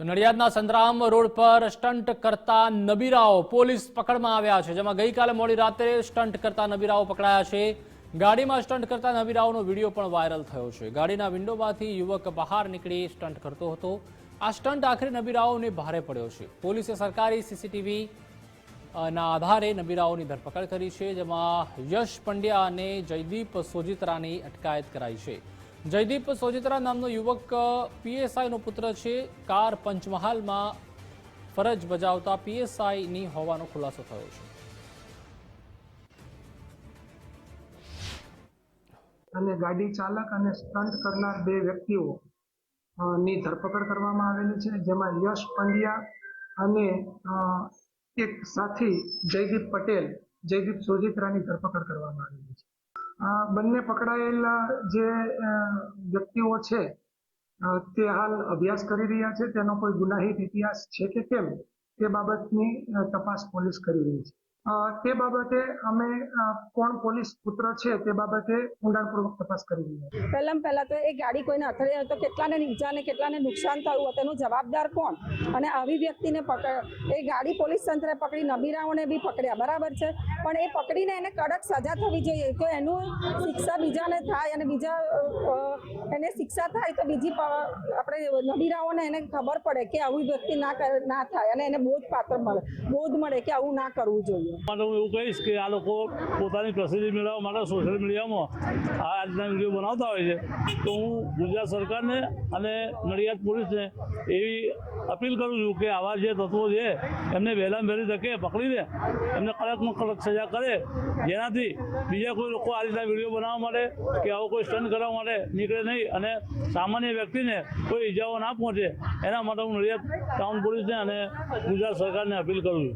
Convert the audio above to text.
તો નડિયાદના સંતરામ રોડ પર સ્ટન્ટ કરતા નબીરાઓ પોલીસ પકડમાં આવ્યા છે, જેમાં ગઈકાલે મોડી રાત્રે સ્ટન્ટ કરતા નબીરાઓ પકડાયા છે. ગાડીમાં સ્ટન્ટ કરતા નબીરાઓનો વીડિયો પણ વાયરલ થયો છે. ગાડીના વિન્ડોમાંથી યુવક બહાર નીકળી સ્ટન્ટ કરતો હતો. આ સ્ટન્ટ આખરે નબીરાઓને ભારે પડ્યો છે. પોલીસે સરકારી સીસીટીવી ના આધારે નબીરાઓની ધરપકડ કરી છે, જેમાં યશ પંડ્યા અને જયદીપ સોજિત્રાની અટકાયત કરાઈ છે. જયદીપ સોજિત્રા નામનો યુવક પીએસઆઈનો પુત્ર છે. કાર પંચમહાલમાં ફરજ બજાવતા પીએસઆઈની હોવાનો ખુલાસો થયો છે. અને ગાડી ચાલક અને સ્ટન્ટ કરનાર બે વ્યક્તિઓ ની ધરપકડ કરવામાં આવેલી છે, જેમાં યશ પંડ્યા અને એક સાથી જયદીપ પટેલ, જયદીપ સોજિત્રાની ધરપકડ કરવામાં આવેલી છે. બંને પકડાયેલા જે વ્યક્તિઓ છે તે હાલ અભ્યાસ કરી રહ્યા છે. તેનો કોઈ ગુનાહિત ઇતિહાસ છે કે કેમ? તે બાબતની તપાસ પોલીસ કરી રહી છે. તે બાબતે અમે કોણ પોલીસ પુત્ર છે તે બાબતે ઊંડાણપૂર્વક તપાસ કરી રહ્યા પહેલા પહેલાં તો એ ગાડી કોઈને અથડે તો કેટલાને ઈજા ને કેટલાને નુકસાન થયું હોય, તેનો જવાબદાર કોણ? અને આવી વ્યક્તિને પકડ, એ ગાડી પોલીસ તંત્રે પકડી, નબીરાઓને બી પકડ્યા, બરાબર છે? પણ એ પકડીને એને કડક સજા થવી જોઈએ, તો એનું શિક્ષા બીજાને થાય અને બીજા એને શિક્ષા થાય તો બીજી આપણે નબીરાઓને એને ખબર પડે કે આવી વ્યક્તિ ના ના થાય અને એને બોધ પાત્ર મળે. બોધ મળે કે આવું ના કરવું જોઈએ. માટે હું એવું કહીશ કે આ લોકો પોતાની પ્રસિદ્ધિ મેળવવા માટે સોશિયલ મીડિયામાં આ આજના વીડિયો બનાવતા હોય છે. તો હું ગુજરાત સરકારને અને નડિયાદ પોલીસને એવી અપીલ કરું છું કે આવા જે તત્વો છે, એમને વહેલા વહેલી તકે પકડીને એમને કડકમાં કડક સજા કરે. જેનાથી બીજા કોઈ લોકો આ રીતના વીડિયો બનાવવા માટે કે આવો કોઈ સ્ટન્ટ કરવા માટે નીકળે નહીં. અને સામાન્ય વ્યક્તિને કોઈ ઈજાઓ ના પહોંચે, એના માટે હું નડિયાદ ટાઉન પોલીસને અને ગુજરાત સરકારને અપીલ કરું છું.